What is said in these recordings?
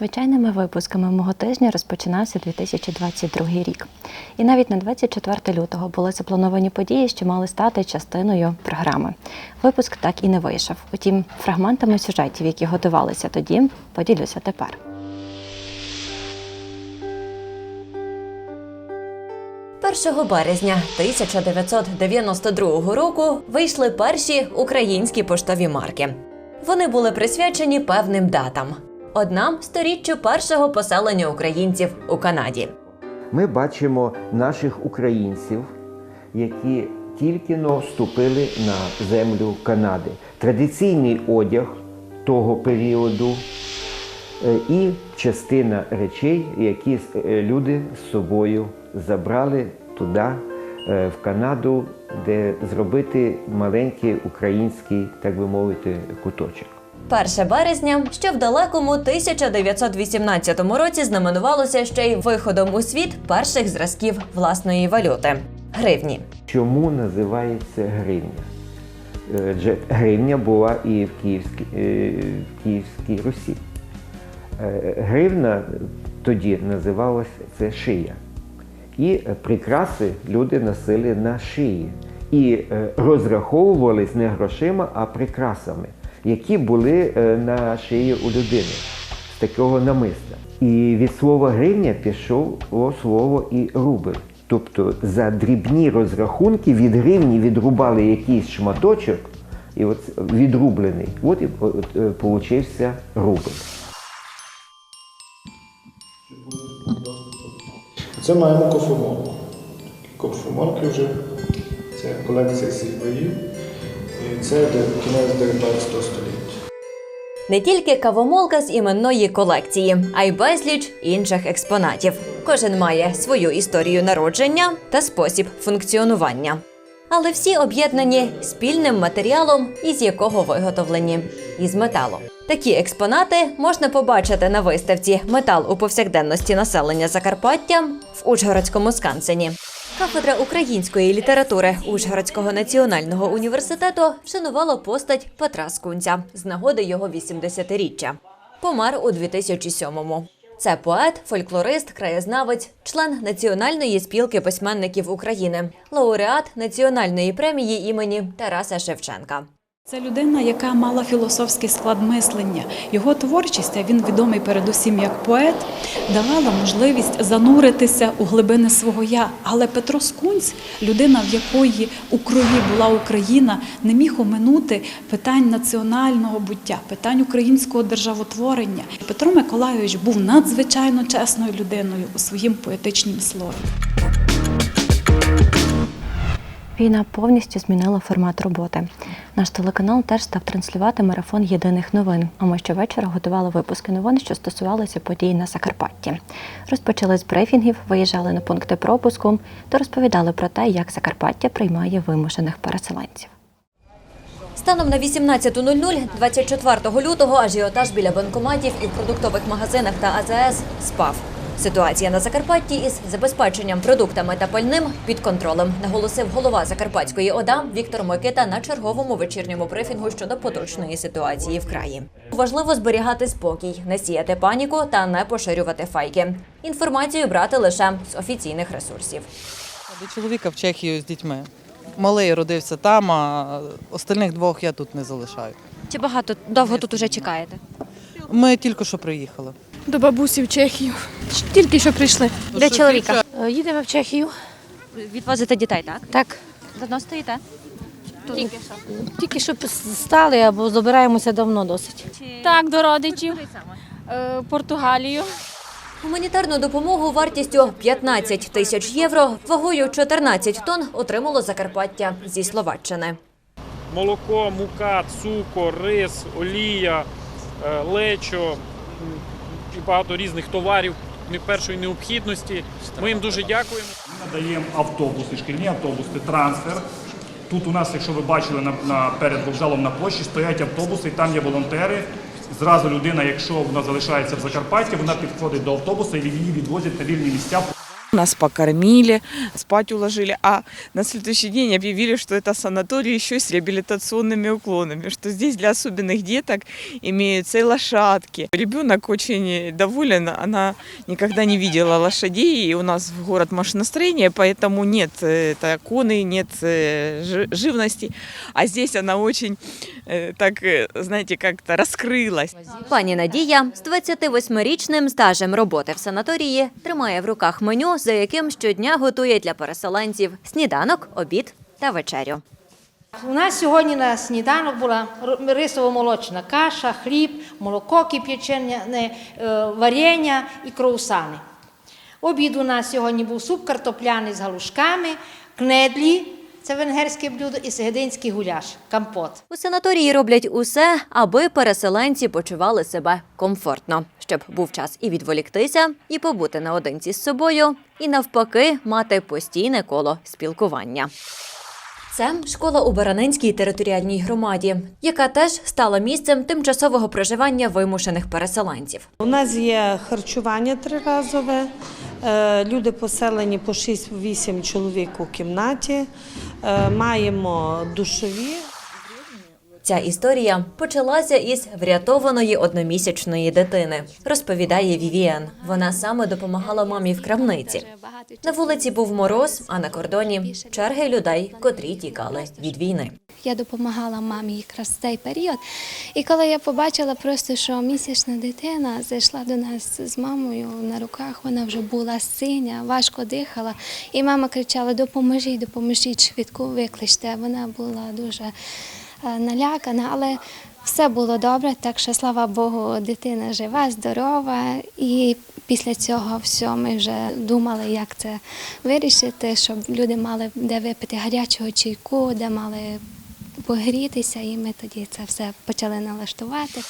Звичайними випусками мого тижня розпочинався 2022 рік. І навіть на 24 лютого були заплановані події, що мали стати частиною програми. Випуск так і не вийшов. Утім, фрагментами сюжетів, які готувалися тоді, поділюся тепер. Першого березня 1992 року вийшли перші українські поштові марки. Вони були присвячені певним датам. Одна сторіччю першого поселення українців у Канаді. Ми бачимо наших українців, які тільки но вступили на землю Канади. Традиційний одяг того періоду е, і частина речей, які е, люди з собою забрали туди, е, в Канаду, де зробити маленький український, так би мовити, куточок. 1 березня, що в далекому 1918 році знаменувалося ще й виходом у світ перших зразків власної валюти гривні. Чому називається гривня? Е, гривня була і в Київській, е, в Київській Русі. Е, Гривна тоді називалася це шия. І прикраси люди носили на шиї. І розраховувались не грошима, а прикрасами, які були е, на шиї у людини з такого намиста. І від слова гривня пішло слово і рубль. Тобто за дрібні розрахунки від гривні відрубали якийсь шматочок, і от відрублений. От і е, получився рубль. Це маємо кофемолку. Кофемолки вже це колекція боїв. Це кінець 19 століття. Не тільки кавомолка з іменної колекції, а й безліч інших експонатів. Кожен має свою історію народження та спосіб функціонування. Але всі об'єднані спільним матеріалом, із якого виготовлені із металу. Такі експонати можна побачити на виставці Метал у повсякденності населення Закарпаття в Ужгородському скансені. Кафедра української літератури Ужгородського національного університету вшанувала постать Петра Скунця з нагоди його 80-річчя. Помер у 2007-му. Це поет, фольклорист, краєзнавець, член Національної спілки письменників України, лауреат Національної премії імені Тараса Шевченка. Це людина, яка мала філософський склад мислення. Його творчість, а він відомий передусім як поет, давала можливість зануритися у глибини свого я. Але Петро Скунць, людина, в якої у крові була Україна, не міг оминути питань національного буття, питань українського державотворення. Петро Миколайович був надзвичайно чесною людиною у своїм поетичнім слові. Війна повністю змінила формат роботи. Наш телеканал теж став транслювати марафон єдиних новин. А ми щовечора готували випуски новин, що стосувалися подій на Закарпатті. Розпочали з брифінгів, виїжджали на пункти пропуску та розповідали про те, як Закарпаття приймає вимушених переселенців. Станом на 18.00 24 лютого ажіотаж біля банкоматів і в продуктових магазинах та АЗС спав. Ситуація на Закарпатті із забезпеченням продуктами та пальним під контролем, наголосив голова Закарпатської ОДА Віктор Микита на черговому вечірньому брифінгу щодо поточної ситуації в краї. Важливо зберігати спокій, не сіяти паніку та не поширювати файки. Інформацію брати лише з офіційних ресурсів. До чоловіка в Чехію з дітьми. Малий родився там, а остальних двох я тут не залишаю. Чи багато довго тут уже чекаєте? Ми тільки що приїхали. До бабусі в Чехію. Тільки що прийшли. Для чоловіка. Е, Їдемо в Чехію. Відвозите дітей, так? Так. Давно стоїте? Тільки що. Тільки що стали або забираємося давно досить. Так, до родичів. Е, Португалію. Гуманітарну допомогу вартістю 15 тисяч євро вагою 14 тонн отримало Закарпаття зі Словаччини. молоко, мука, цукор, рис, олія, е, лечо і багато різних товарів не першої необхідності. Ми їм дуже дякуємо. Ми надаємо автобуси, шкільні автобуси, трансфер. Тут у нас, якщо ви бачили на, на перед вокзалом на площі, стоять автобуси, і там є волонтери. Зразу людина, якщо вона залишається в Закарпатті, вона підходить до автобуса і її відвозять на вільні місця. Нас покормили, спать уложили, а на следующий день объявили, что это санаторий еще с реабилитационными уклонами, что здесь для особенных деток имеются и лошадки. Ребенок очень доволен, она никогда не видела лошадей, и у нас в город машиностроение, поэтому нет э, это, коны, нет э, жи- живности, а здесь она очень э, так, э, знаете, как-то раскрылась. Пані Надія з 28-річним стажем роботи в санаторії тримає в руках меню, за яким щодня готує для переселенців сніданок, обід та вечерю. У нас сьогодні на сніданок була рисово-молочна каша, хліб, молоко кип'ячене, е, варення і кроусани. Обід у нас сьогодні був суп картопляний з галушками, кнедлі, це венгерське блюдо, і сегединський гуляш, компот. У санаторії роблять усе, аби переселенці почували себе комфортно, щоб був час і відволіктися, і побути наодинці з собою, і навпаки мати постійне коло спілкування. Це школа у Баранинській територіальній громаді, яка теж стала місцем тимчасового проживання вимушених переселенців. У нас є харчування триразове. е, Люди поселені по 6-8 чоловік у кімнаті. е, Маємо душові. Ця історія почалася із врятованої одномісячної дитини, розповідає Вівіан. Вона саме допомагала мамі в крамниці. На вулиці був мороз, а на кордоні черги людей, котрі тікали від війни. Я допомагала мамі якраз в цей період. І коли я побачила просто, що місячна дитина зайшла до нас з мамою на руках, вона вже була синя, важко дихала. І мама кричала: Допоможіть, допоможіть, швидку викличте. Вона була дуже налякана, але все було добре, так що слава Богу, дитина жива, здорова. І після цього все ми вже думали, як це вирішити, щоб люди мали де випити гарячого чайку, де мали погрітися, і ми тоді це все почали налаштувати.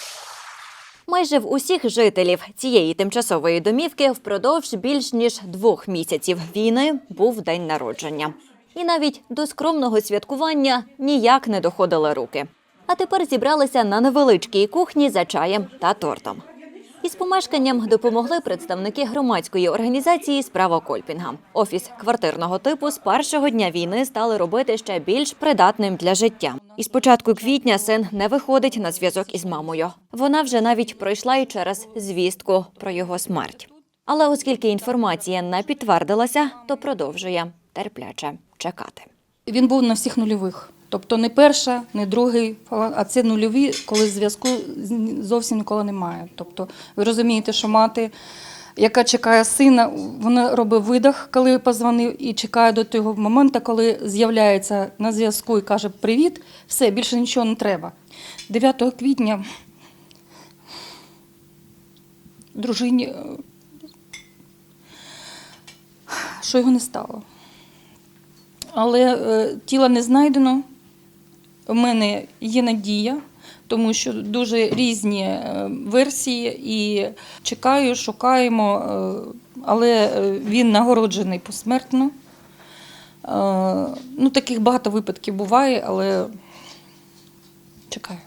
Майже в усіх жителів цієї тимчасової домівки впродовж більш ніж двох місяців війни був день народження. І навіть до скромного святкування ніяк не доходили руки. А тепер зібралися на невеличкій кухні за чаєм та тортом. Із помешканням допомогли представники громадської організації Справа Кольпінга. Офіс квартирного типу з першого дня війни стали робити ще більш придатним для життя. І з початку квітня син не виходить на зв'язок із мамою. Вона вже навіть пройшла і через звістку про його смерть. Але оскільки інформація не підтвердилася, то продовжує терпляче чекати. Він був на всіх нульових. Тобто не перша, не другий, а це нульові, коли зв'язку зовсім ніколи немає. Тобто ви розумієте, що мати, яка чекає сина, вона робить видах, коли позвонив, і чекає до того моменту, коли з'являється на зв'язку і каже Привіт, все, більше нічого не треба. 9 квітня дружині, е, що його не стало. Але е, тіла не знайдено. У мене є надія, тому що дуже різні е, версії, і чекаю, шукаємо, е, але він нагороджений посмертно. Ну, таких багато випадків буває, але чекаю.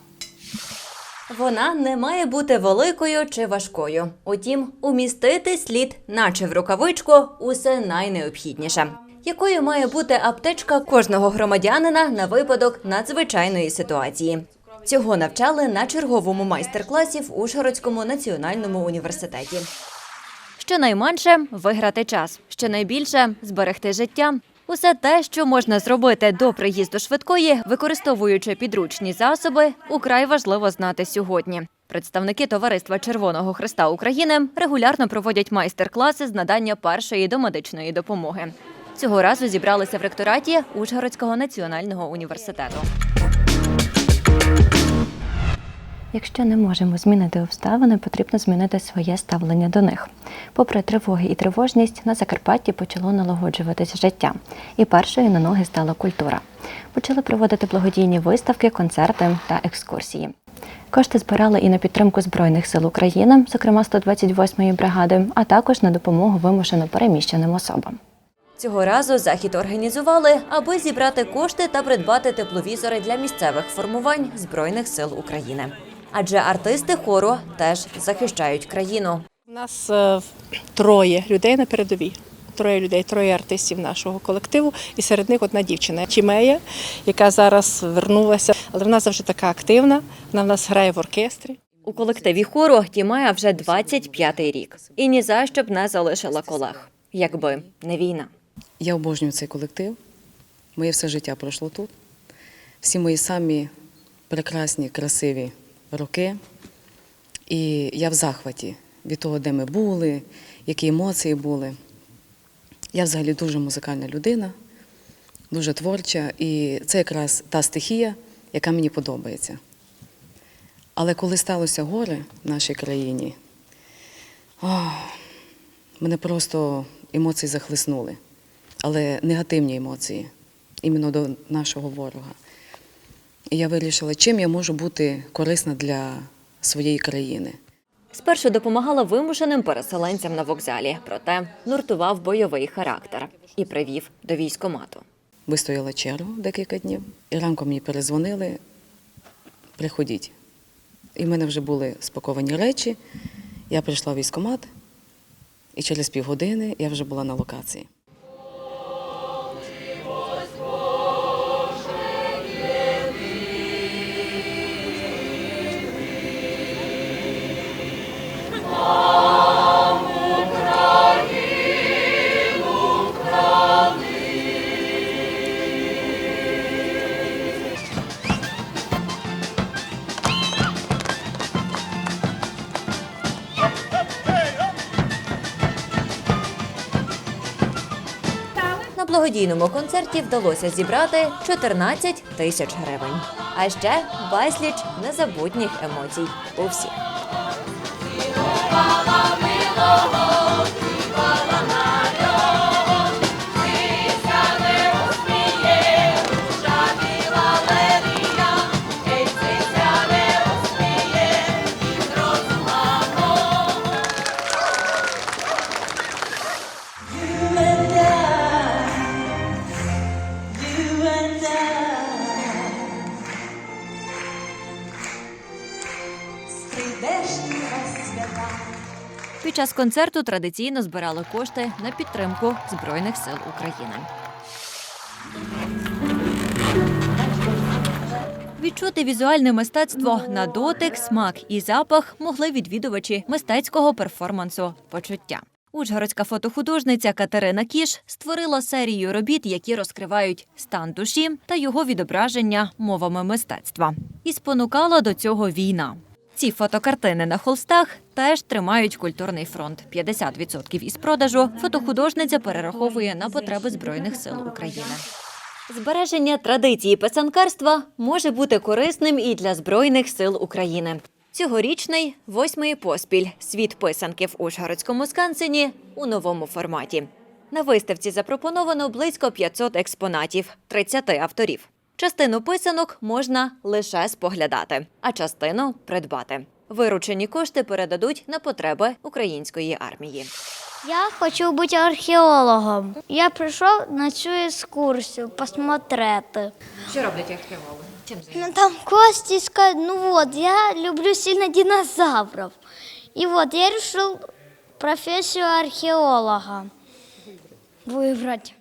Вона не має бути великою чи важкою. Утім, умістити слід, наче в рукавичку, усе найнеобхідніше. Якою має бути аптечка кожного громадянина на випадок надзвичайної ситуації? Цього навчали на черговому майстер-класі в Ужгородському національному університеті. Щонайменше виграти час, щонайбільше зберегти життя. Усе те, що можна зробити до приїзду швидкої, використовуючи підручні засоби, украй важливо знати сьогодні. Представники товариства Червоного Христа України регулярно проводять майстер-класи з надання першої домедичної допомоги. Цього разу зібралися в ректораті Ужгородського національного університету. Якщо не можемо змінити обставини, потрібно змінити своє ставлення до них. Попри тривоги і тривожність, на Закарпатті почало налагоджуватись життя, і першою на ноги стала культура. Почали проводити благодійні виставки, концерти та екскурсії. Кошти збирали і на підтримку Збройних сил України, зокрема 128-ї бригади, а також на допомогу вимушено переміщеним особам. Цього разу захід організували, аби зібрати кошти та придбати тепловізори для місцевих формувань Збройних сил України. Адже артисти хору теж захищають країну. У нас е, троє людей на передовій. троє людей, троє артистів нашого колективу, і серед них одна дівчина Чімея, яка зараз вернулася, але вона завжди така активна. Вона в нас грає в оркестрі. У колективі хору Тімая вже 25-й рік. І ні за що б не залишила колег, якби не війна. Я обожнюю цей колектив. Моє все життя пройшло тут. Всі мої самі прекрасні, красиві роки. І я в захваті від того, де ми були, які емоції були. Я взагалі дуже музикальна людина, дуже творча, і це якраз та стихія, яка мені подобається. Але коли сталося горе в нашій країні, ох, мене просто емоції захлиснули, але негативні емоції, іменно до нашого ворога. І я вирішила, чим я можу бути корисна для своєї країни. Спершу допомагала вимушеним переселенцям на вокзалі, проте нуртував бойовий характер і привів до військомату. Вистояла чергу декілька днів, і ранком мені перезвонили, приходіть. І в мене вже були спаковані речі. Я прийшла в військкомат, і через півгодини я вже була на локації. Благодійному концерті вдалося зібрати 14 тисяч гривень. А ще безліч незабутніх емоцій у всіх. Під час концерту традиційно збирали кошти на підтримку Збройних сил України. Відчути візуальне мистецтво на дотик, смак і запах могли відвідувачі мистецького перформансу почуття. Ужгородська фотохудожниця Катерина Кіш створила серію робіт, які розкривають стан душі та його відображення мовами мистецтва. І спонукала до цього війна. Ці фотокартини на холстах теж тримають культурний фронт. 50% із продажу фотохудожниця перераховує на потреби Збройних сил України. Збереження традиції писанкарства може бути корисним і для Збройних сил України. Цьогорічний восьмий поспіль світ писанки в Ужгородському скансені у новому форматі. На виставці запропоновано близько 500 експонатів, 30 авторів. Частину писанок можна лише споглядати, а частину придбати. Виручені кошти передадуть на потреби української армії. Я хочу бути археологом. Я прийшов на цю екскурсію посмотрети. Що роблять археологи? Чим Ну там кости искать. Ну вот, я люблю сильно динозавров. И вот я решил профессию археолога выбрать.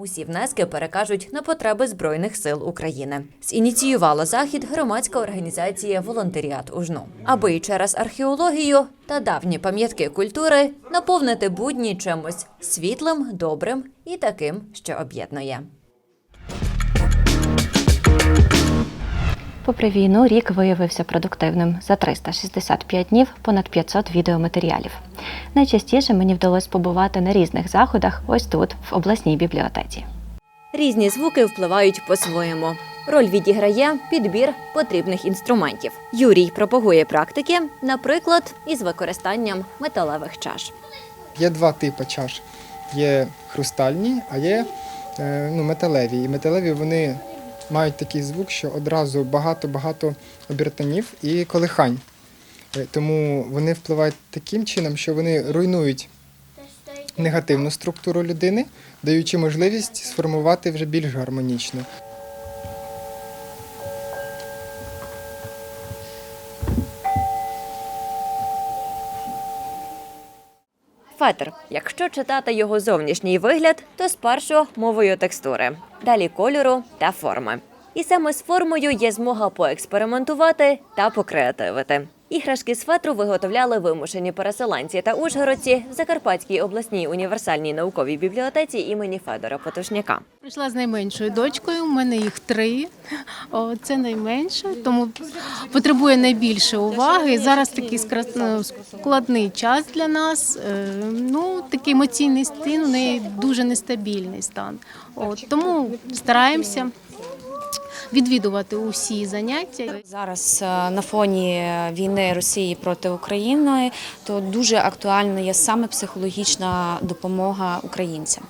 Усі внески перекажуть на потреби Збройних сил України. Зініціювала захід громадська організація Волонтеріат УЖНУ, аби і через археологію та давні пам'ятки культури наповнити будні чимось світлим, добрим і таким, що об'єднує. Попри війну, рік виявився продуктивним. За 365 днів понад 500 відеоматеріалів. Найчастіше мені вдалося побувати на різних заходах, ось тут, в обласній бібліотеці. Різні звуки впливають по-своєму. Роль відіграє підбір потрібних інструментів. Юрій пропагує практики, наприклад, із використанням металевих чаш. Є два типи чаш. Є хрустальні, а є е, ну, металеві. І металеві вони мають такий звук, що одразу багато-багато обертанів і колихань. Е, Тому вони впливають таким чином, що вони руйнують негативну структуру людини, даючи можливість сформувати вже більш гармонічну. Фетр. Якщо читати його зовнішній вигляд, то спершу мовою текстури, далі кольору та форми. І саме з формою є змога поекспериментувати та покреативити. Іграшки з фетру виготовляли вимушені переселенці та ужгородці в Закарпатській обласній універсальній науковій бібліотеці імені Федора Потушняка. Прийшла з найменшою дочкою, у мене їх три. О, це найменше, тому потребує найбільше уваги. Зараз такий ну, складний час для нас. Е, Ну, такий емоційний стан, у неї дуже нестабільний стан. От, тому стараємося відвідувати усі заняття. Зараз е, на фоні війни Росії проти України то дуже актуальна є саме психологічна допомога українцям.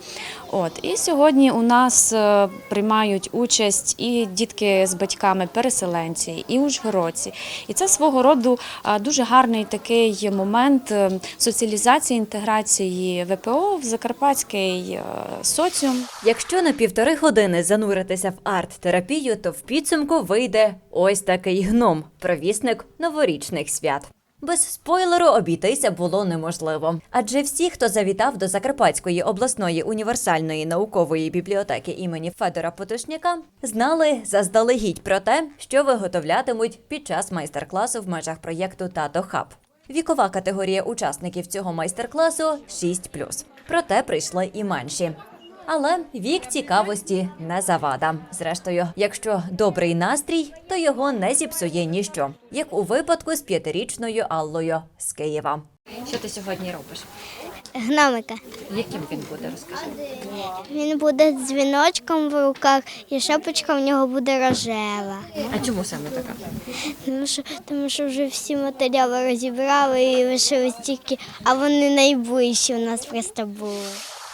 От і сьогодні у нас е, приймають участь і дітки з батьками переселенці, і ужгородці. І це свого роду дуже гарний такий момент е, соціалізації інтеграції ВПО в закарпатський е, соціум. Якщо на півтори години зануритися в арт-терапію, то в підсумку вийде ось такий гном, провісник новорічних свят. Без спойлеру обійтися було неможливо, адже всі, хто завітав до Закарпатської обласної універсальної наукової бібліотеки імені Федора Потушняка, знали заздалегідь про те, що виготовлятимуть під час майстер-класу в межах проєкту Тато Хаб. Вікова категорія учасників цього майстер-класу 6+. Проте прийшли і менші. Але вік цікавості не завада. Зрештою, якщо добрий настрій, то його не зіпсує ніщо, як у випадку з п'ятирічною Аллою з Києва. Що ти сьогодні робиш? Гномика. Яким він буде, розкажи. Він буде з дзвіночком в руках, і шапочка в нього буде рожева. А чому саме така? Тому що, тому що вже всі матеріали розібрали і лишились тільки, а вони найближчі у нас просто були.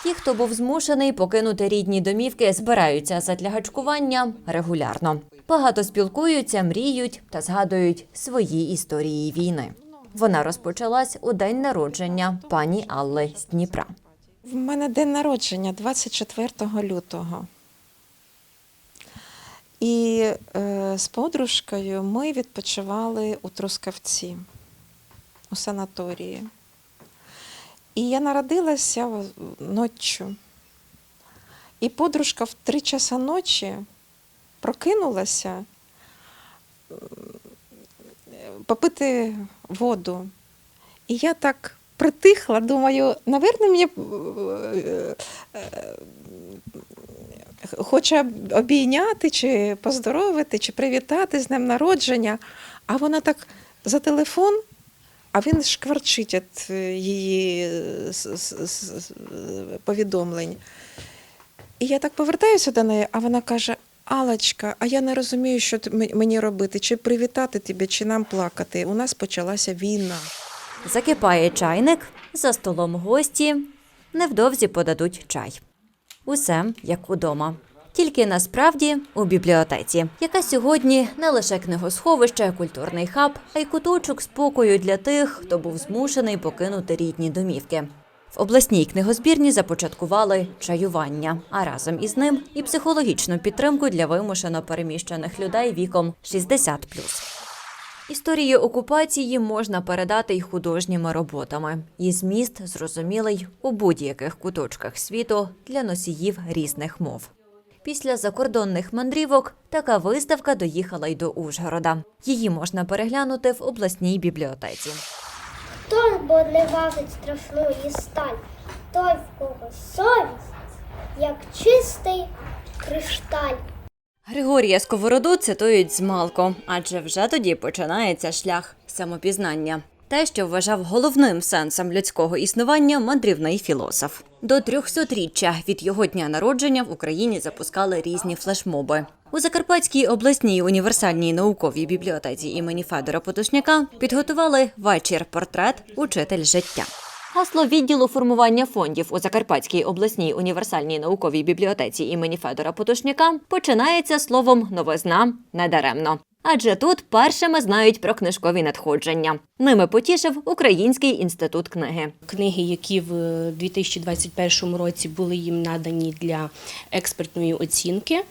Ті, хто був змушений покинути рідні домівки, збираються задля гачкування регулярно. Багато спілкуються, мріють та згадують свої історії війни. Вона розпочалась у день народження пані Алли з Дніпра. В мене день народження 24 лютого. І е, з подружкою ми відпочивали у Трускавці у санаторії. І я народилася ночі. І подружка в три часа ночі прокинулася попити воду. І я так притихла, думаю, навірно, мені е, е, хоче обійняти, чи поздоровити, чи привітати з днем народження. А вона так за телефон, а він шкварчить від е, її е, повідомлень. І я так повертаюся до неї, а вона каже: Алочка, а я не розумію, що мені робити, чи привітати тебе, чи нам плакати. У нас почалася війна. Закипає чайник, за столом гості. Невдовзі подадуть чай. Усе як удома. Тільки насправді у бібліотеці, яка сьогодні не лише книгосховище, культурний хаб, а й куточок спокою для тих, хто був змушений покинути рідні домівки. В обласній книгозбірні започаткували чаювання, а разом із ним і психологічну підтримку для вимушено переміщених людей віком 60+. Історію окупації можна передати й художніми роботами. І зміст зрозумілий у будь-яких куточках світу для носіїв різних мов. Після закордонних мандрівок така виставка доїхала й до Ужгорода. Її можна переглянути в обласній бібліотеці. Хто буде важить страшну сталь, той, в кого совість, як чистий кришталь. Григорія Сковороду цитують змалку, адже вже тоді починається шлях самопізнання. Те, що вважав головним сенсом людського існування мандрівний філософ. До 300-річчя від його дня народження в Україні запускали різні флешмоби. У Закарпатській обласній універсальній науковій бібліотеці імені Федора Потушняка підготували вечір портрет Учитель життя. Гасло відділу формування фондів у Закарпатській обласній універсальній науковій бібліотеці імені Федора Потушняка починається словом новизна недаремно. Адже тут першими знають про книжкові надходження. Ними потішив Український інститут книги. Книги, які в 2021 році були їм надані для експертної оцінки,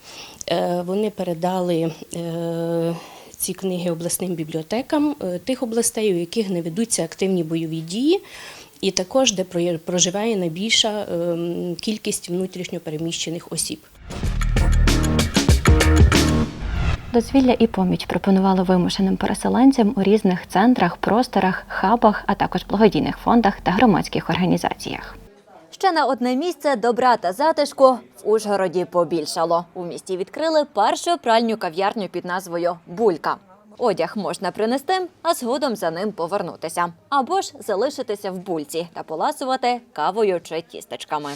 е, вони передали е, ці книги обласним бібліотекам е, тих областей, у яких не ведуться активні бойові дії. і також де проживає найбільша ем, кількість внутрішньопереміщених осіб. Дозвілля і поміч пропонували вимушеним переселенцям у різних центрах, просторах, хабах, а також благодійних фондах та громадських організаціях. Ще на одне місце добра та затишку в Ужгороді побільшало. У місті відкрили першу пральню кав'ярню під назвою Булька. Одяг можна принести, а згодом за ним повернутися. Або ж залишитися в бульці та поласувати кавою чи тістечками.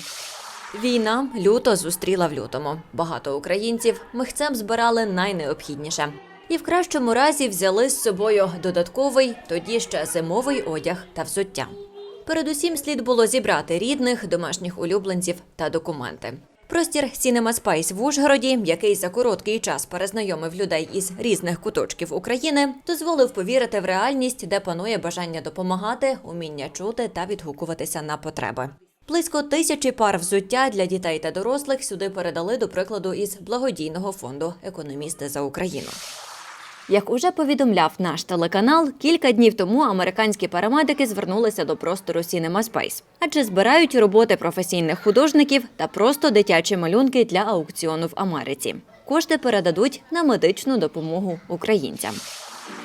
Війна люто зустріла в лютому. Багато українців михцем збирали найнеобхідніше. І в кращому разі взяли з собою додатковий, тоді ще зимовий одяг та взуття. Передусім слід було зібрати рідних, домашніх улюбленців та документи. Простір Cinema Space в Ужгороді, який за короткий час перезнайомив людей із різних куточків України, дозволив повірити в реальність, де панує бажання допомагати, уміння чути та відгукуватися на потреби. Близько тисячі пар взуття для дітей та дорослих сюди передали, до прикладу, із благодійного фонду Економісти за Україну. Як уже повідомляв наш телеканал, кілька днів тому американські парамедики звернулися до простору Cinema Space, адже збирають роботи професійних художників та просто дитячі малюнки для аукціону в Америці. Кошти передадуть на медичну допомогу українцям.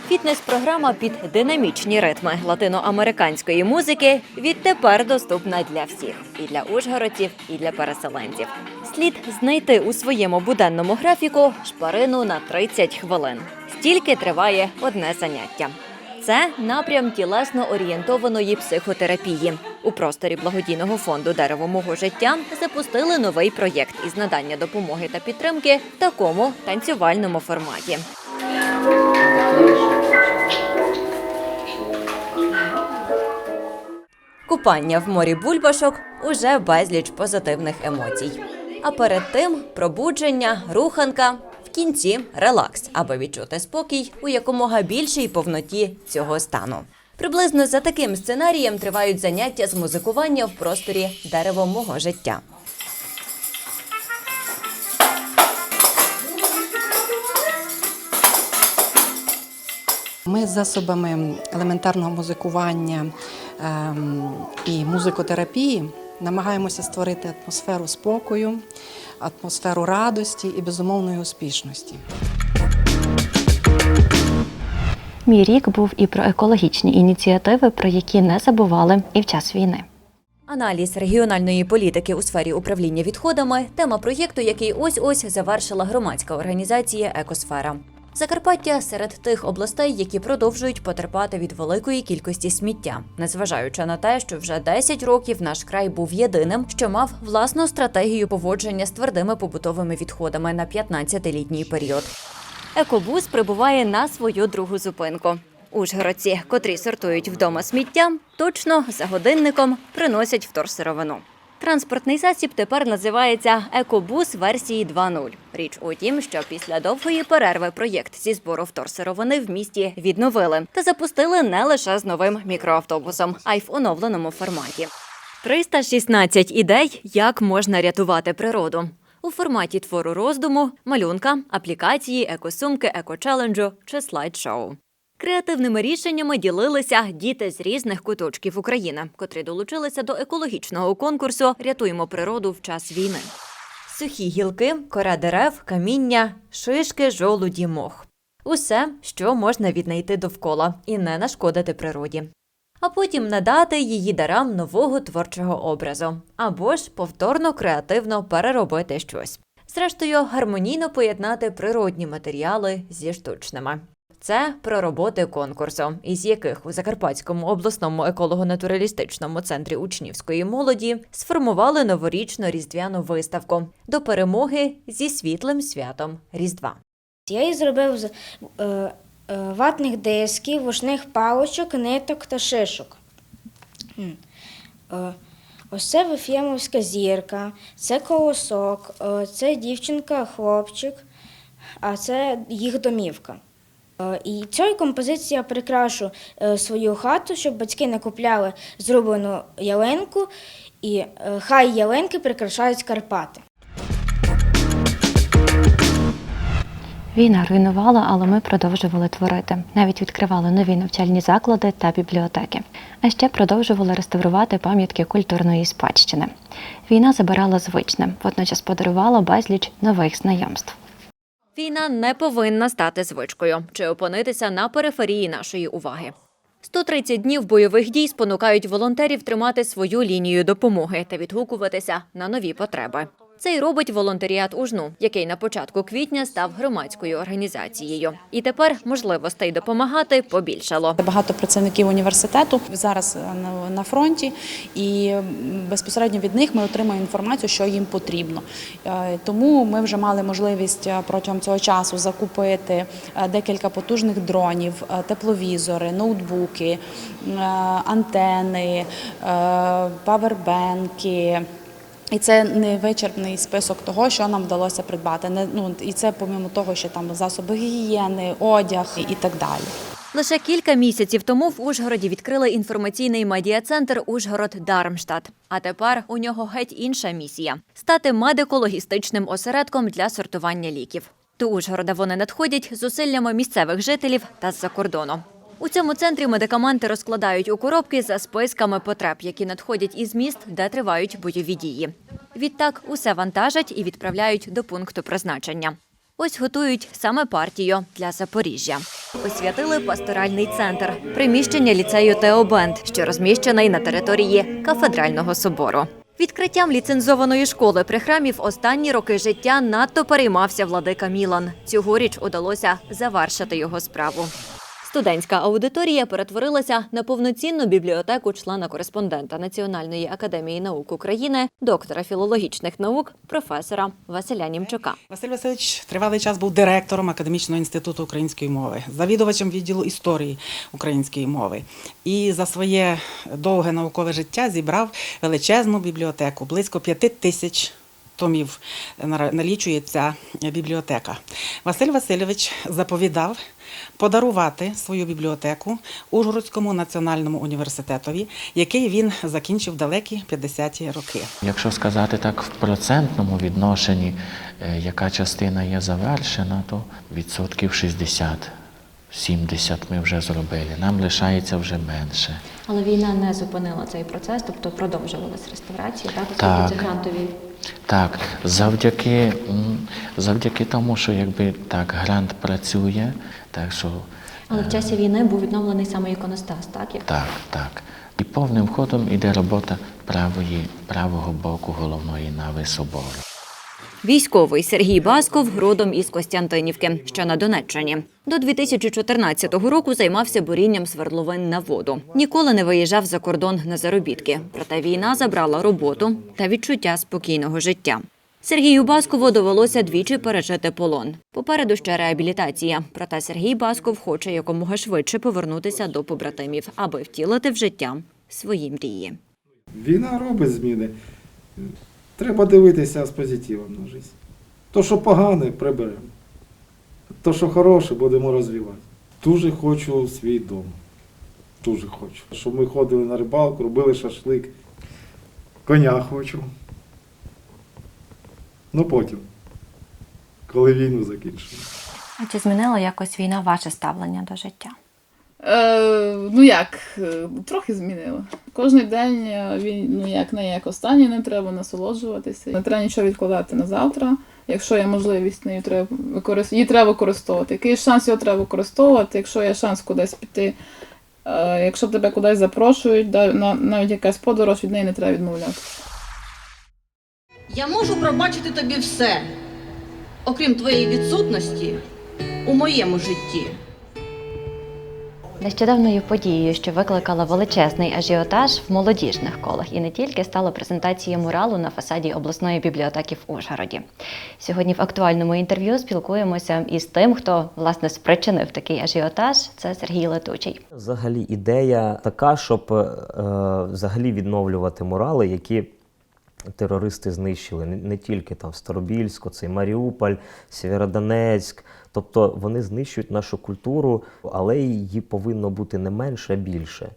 Фітнес-програма під динамічні ритми латиноамериканської музики відтепер доступна для всіх і для ужгородців, і для переселенців. Слід знайти у своєму буденному графіку шпарину на 30 хвилин. Стільки триває одне заняття. Це напрям тілесно орієнтованої психотерапії. У просторі благодійного фонду Дерево мого життя запустили новий проєкт із надання допомоги та підтримки в такому танцювальному форматі. Купання в морі бульбашок уже безліч позитивних емоцій. А перед тим пробудження, руханка, в кінці релакс, аби відчути спокій у якомога більшій повноті цього стану. Приблизно за таким сценарієм тривають заняття з музикування в просторі дерево мого життя. Ми з засобами елементарного музикування і музикотерапії намагаємося створити атмосферу спокою, атмосферу радості і безумовної успішності. Мій рік був і про екологічні ініціативи, про які не забували і в час війни. Аналіз регіональної політики у сфері управління відходами тема проєкту, який ось ось завершила громадська організація Екосфера. Закарпаття серед тих областей, які продовжують потерпати від великої кількості сміття, незважаючи на те, що вже 10 років наш край був єдиним, що мав власну стратегію поводження з твердими побутовими відходами на 15-літній період. Екобус прибуває на свою другу зупинку. Ужгородці, котрі сортують вдома сміття, точно за годинником приносять вторсировину. Транспортний засіб тепер називається Екобус версії 2.0. Річ у тім, що після довгої перерви проєкт зі збору вторсировини в місті відновили та запустили не лише з новим мікроавтобусом, а й в оновленому форматі. 316 ідей, як можна рятувати природу. У форматі твору роздуму, малюнка, аплікації, екосумки, екочеленджу чи слайд-шоу. Креативними рішеннями ділилися діти з різних куточків України, котрі долучилися до екологічного конкурсу Рятуємо природу в час війни. Сухі гілки, кора дерев, каміння, шишки, жолуді, мох. Усе, що можна віднайти довкола і не нашкодити природі. А потім надати її дарам нового творчого образу, або ж повторно креативно переробити щось. Зрештою, гармонійно поєднати природні матеріали зі штучними. Це про роботи конкурсу, із яких у Закарпатському обласному еколого-натуралістичному центрі учнівської молоді сформували новорічну різдвяну виставку до перемоги зі світлим святом Різдва. Я її зробив з е, е, ватних дисків, вушних паличок, ниток та шишок. Е, ось це Вифємовська зірка, це колосок, це дівчинка, хлопчик, а це їх домівка. Е, І цією композицією я прикрашу е, свою хату, щоб батьки не купляли зрублену ялинку, і е, хай ялинки прикрашають Карпати. Війна руйнувала, але ми продовжували творити. Навіть відкривали нові навчальні заклади та бібліотеки. А ще продовжували реставрувати пам'ятки культурної спадщини. Війна забирала звичне, водночас подарувала безліч нових знайомств. Війна не повинна стати звичкою чи опинитися на периферії нашої уваги. 130 днів бойових дій спонукають волонтерів тримати свою лінію допомоги та відгукуватися на нові потреби. Це й робить волонтеріат УЖНУ, який на початку квітня став громадською організацією. І тепер можливостей допомагати побільшало. Багато працівників університету зараз на- на фронті, і безпосередньо від них ми отримуємо інформацію, що їм потрібно. Е, Тому ми вже мали можливість е, протягом цього часу закупити е, декілька потужних дронів, е, тепловізори, ноутбуки, е, антени, е, павербенки. І це не вичерпний список того, що нам вдалося придбати. Не ну і це помимо того, що там засоби гігієни, одяг і так далі. Лише кілька місяців тому в Ужгороді відкрили інформаційний медіа-центр Ужгород Дармштадт. А тепер у нього геть інша місія стати медико-логістичним осередком для сортування ліків. До Ужгорода вони надходять зусиллями місцевих жителів та з-за кордону. У цьому центрі медикаменти розкладають у коробки за списками потреб, які надходять із міст, де тривають бойові дії. Відтак усе вантажать і відправляють до пункту призначення. Ось готують саме партію для Запоріжжя. Освятили пасторальний центр, приміщення ліцею Теобенд, що розміщений на території кафедрального собору. Відкриттям ліцензованої школи при храмі в останні роки життя надто переймався владика Мілан. Цьогоріч удалося завершити його справу. Студентська аудиторія перетворилася на повноцінну бібліотеку члена-кореспондента Національної академії наук України, доктора філологічних наук, професора Василя Німчука. Василь Васильович тривалий час був директором Академічного інституту української мови, завідувачем відділу історії української мови. І за своє довге наукове життя зібрав величезну бібліотеку, близько п'яти тисяч томів налічує ця бібліотека. Василь Васильович заповідав подарувати свою бібліотеку Ужгородському національному університетові, який він закінчив далекі 50-ті роки. Якщо сказати так в процентному відношенні, е, яка частина є завершена, то відсотків 60. 70 ми вже зробили, нам лишається вже менше. Але війна не зупинила цей процес, тобто продовжувалась реставрація, так? Так. Це грантові. Так, завдяки, завдяки тому, що якби так грант працює, так що Але в часі війни був відновлений саме іконостас, так? Як так, так. І повним ходом іде робота правої, правого боку головної нави собору. Військовий Сергій Басков родом із Костянтинівки, що на Донеччині. До 2014 року займався бурінням свердловин на воду. Ніколи не виїжджав за кордон на заробітки. Проте війна забрала роботу та відчуття спокійного життя. Сергію Баскову довелося двічі пережити полон. Попереду ще реабілітація. Проте Сергій Басков хоче якомога швидше повернутися до побратимів, аби втілити в життя свої мрії. Війна робить зміни. Треба дивитися з позитивом на життя. То, що погане, приберемо. То, що хороше, будемо розвивати. Дуже хочу свій дом. Дуже хочу. Щоб ми ходили на рибалку, робили шашлик. Коня хочу. Ну потім, коли війну закінчимо. А чи змінила якось війна ваше ставлення до життя? Е, ну як, е, трохи змінило. Кожний день е, він ну як не як останній, не треба насолоджуватися. Не треба нічого відкладати на завтра. Якщо є можливість, нею треба використ... її треба використовувати. Який шанс його треба використовувати, якщо є шанс кудись піти. Е, якщо тебе кудись запрошують, навіть якась подорож, від неї не треба відмовляти. Я можу пробачити тобі все, окрім твоєї відсутності у моєму житті. Нещодавною подією, що викликала величезний ажіотаж в молодіжних колах, і не тільки стала презентація муралу на фасаді обласної бібліотеки в Ужгороді. Сьогодні в актуальному інтерв'ю спілкуємося із тим, хто власне спричинив такий ажіотаж. Це Сергій Летучий. Взагалі ідея така, щоб е, взагалі відновлювати мурали, які терористи знищили не, тільки там Старобільську, це Маріуполь, Сєвєродонецьк. Тобто вони знищують нашу культуру, але її повинно бути не менше, а більше.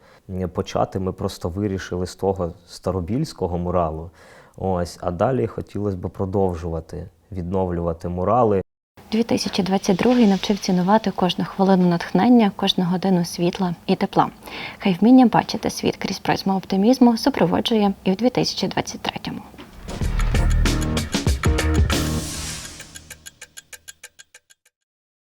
Почати ми просто вирішили з того старобільського муралу. Ось, а далі хотілося б продовжувати відновлювати мурали. У 2022 навчив цінувати кожну хвилину натхнення, кожну годину світла і тепла. Хай вміння бачити світ крізь призму оптимізму супроводжує і в 2023-му.